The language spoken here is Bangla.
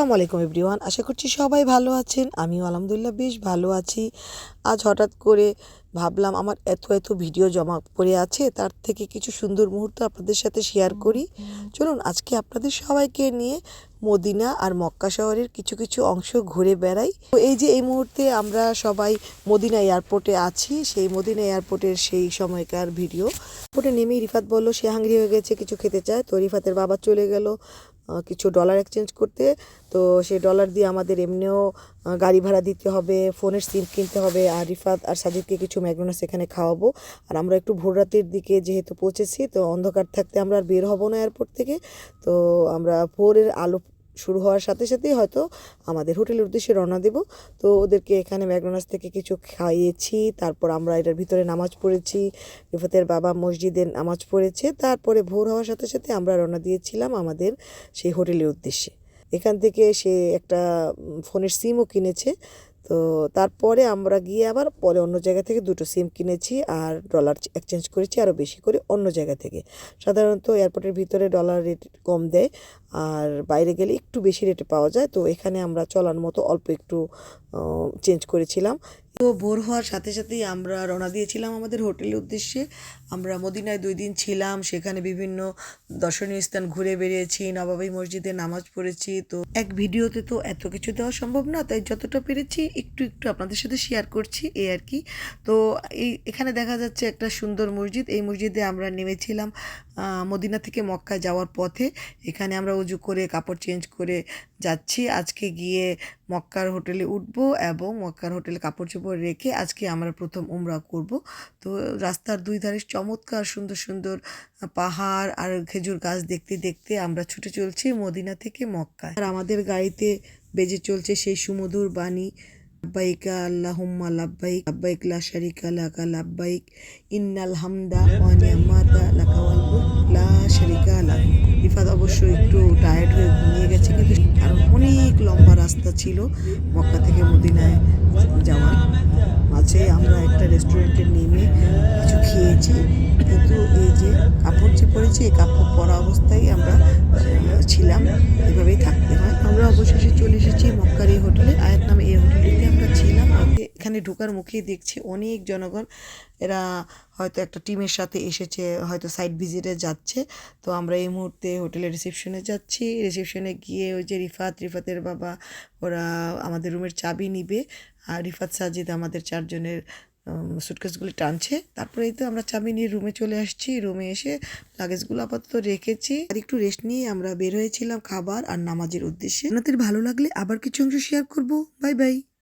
আসসালামু আলাইকুম এভরিওয়ান, আশা করছি সবাই ভালো আছেন। আমিও আলহামদুলিল্লাহ বেশ ভালো আছি। আজ হঠাৎ করে ভাবলাম আমার এত এত ভিডিও জমা পড়ে আছে, তার থেকে কিছু সুন্দর মুহূর্ত আপনাদের সাথে শেয়ার করি। চলুন, আজকে আপনাদের সবাইকে নিয়ে মদিনা আর মক্কা শহরের কিছু কিছু অংশ ঘুরে বেড়াই। তো এই যে এই মুহূর্তে আমরা সবাই মদিনা এয়ারপোর্টে আছি, সেই মদিনা এয়ারপোর্টের সেই সময়কার ভিডিও। এয়ারপোর্টে নেমেই রিফাত বলল, সে হাঙ্গরি হয়ে গেছে, কিছু খেতে চায়? তো রিফাতের বাবা চলে গেল। কিছু ডলার এক্সচেঞ্জ করতে। তো সেই ডলার দিয়ে আমাদের এমনিও গাড়ি ভাড়া দিতে হবে, ফোনের সিম কিনতে হবে, আর রিফাত আর সাজিদকে কিছু ম্যাকডোনাস সেখানে খাওয়াবো। আর আমরা একটু ভোর রাতের দিকে যেহেতু পৌঁছেছি, তো অন্ধকার থাকতে আমরা আর বের হব না এয়ারপোর্ট থেকে। তো আমরা ভোরের আলো শুরু হওয়ার সাথে সাথেই হয়তো আমাদের হোটেলের উদ্দেশ্যে রওনা দেব। তো ওদেরকে এখানে ম্যাকডোনাস থেকে কিছু খাইয়েছি, তারপর আমরা এটার ভিতরে নামাজ পড়েছি, রিফাতের বাবা মসজিদে নামাজ পড়েছে, তারপরে ভোর হওয়ার সাথে সাথে আমরা রওনা দিয়েছিলাম আমাদের সেই হোটেলের উদ্দেশ্যে। এখান থেকে সে একটা ফোনের সিমও কিনেছে তো তারপরে আমরা গিয়ে আবার পরে অন্য জায়গা থেকে দুটো সিম কিনেছি আর ডলার এক্সচেঞ্জ করেছি আরও বেশি করে অন্য জায়গা থেকে। সাধারণত এয়ারপোর্টের ভিতরে ডলার রেট কম দেয় আর বাইরে গেলে একটু বেশি রেটে পাওয়া যায়। তো এখানে আমরা চলার মতো অল্প একটু চেঞ্জ করেছিলাম। তো ভোর হওয়ার সাথে সাথেই আমরা রওনা দিয়েছিলাম আমাদের হোটেলের উদ্দেশ্যে। আমরা মদিনায় দুই দিন ছিলাম, সেখানে বিভিন্ন দর্শনীয় স্থান ঘুরে বেরিয়েছি নবাবী মসজিদে নামাজ পড়েছি। তো এক ভিডিওতে তো এত কিছু দেওয়া সম্ভব না, তাই যতটা পেরেছি একটু একটু আপনাদের সাথে শেয়ার করছি, এই আর কি। তো এই এখানে দেখা যাচ্ছে একটা সুন্দর মসজিদ, এই মসজিদে আমরা নেমেছিলাম মদিনা থেকে মক্কায় যাওয়ার পথে এখানে আমরা উজু করে কাপড় চেঞ্জ করে যাচ্ছি। আজকে গিয়ে মক্কার হোটেলে উঠব এবং মক্কার হোটেলে কাপড় চোপড় রেখে আজকে আমরা প্রথম উমরা করব। তো রাস্তার দুই ধারে চমৎকার, সুন্দর সুন্দর পাহাড় আর খেজুর গাছ দেখতে দেখতে আমরা ছুটে চলছি মদিনা থেকে মক্কায়। আর আমাদের গাড়িতে বেজে চলছে সেই সুমধুর বাণী। লাব্বাইকা আল্লাহুম্মা লাব্বাইক লাব্বাইক লা শারিকা লাকা লাব্বাইক ইন্নাল হামদা ওয়া নি'মাতা লাকা ওয়াল লা শারিকা লাক রিফাত অবশ্যই একটু টায়ার্ড হয়ে ঘুমিয়ে গেছে কিন্তু কারণ অনেক লম্বা রাস্তা ছিল মক্কা থেকে মদিনায় যাওয়ার। মাঝে আমরা একটা রেস্টুরেন্টে নেমে কিছু খেয়েছি। কিন্তু এই যে কাপড় যে পরেছি, এই কাপড় পরা অবস্থায় আমরা ছিলাম। এভাবেই থাকতে হয়। আমরা অবশেষে চলে এসেছি মক্কার এই হোটেলে। আয়াত নামে এই হোটেলটিতে আমরা ছিলাম। এখানে ঢোকার মুখেই দেখছি অনেক জনগণ। এরা হয়তো একটা টিমের সাথে এসেছে, হয়তো সাইড ভিজিটে যাচ্ছে। তো আমরা এই মুহূর্তে হোটেলের রিসেপশনে যাচ্ছি। রিসেপশনে গিয়ে ওই যে রিফাত, রিফাতের বাবা, ওরা আমাদের রুমের চাবি নিবে। আর রিফাত, সাজিদ আমাদের চারজনের সুটকেসগুলি টানছে। তারপরেই তো আমরা চাবি নিয়ে রুমে চলে আসছি। রুমে এসে লাগেজগুলো আপাতত রেখেছি। আর একটু রেস্ট নিয়ে আমরা বের হয়েছিলাম খাবার আর নামাজের উদ্দেশ্যে। আপনাদের ভালো লাগলে আবার কিছু অংশ শেয়ার করব। Bye bye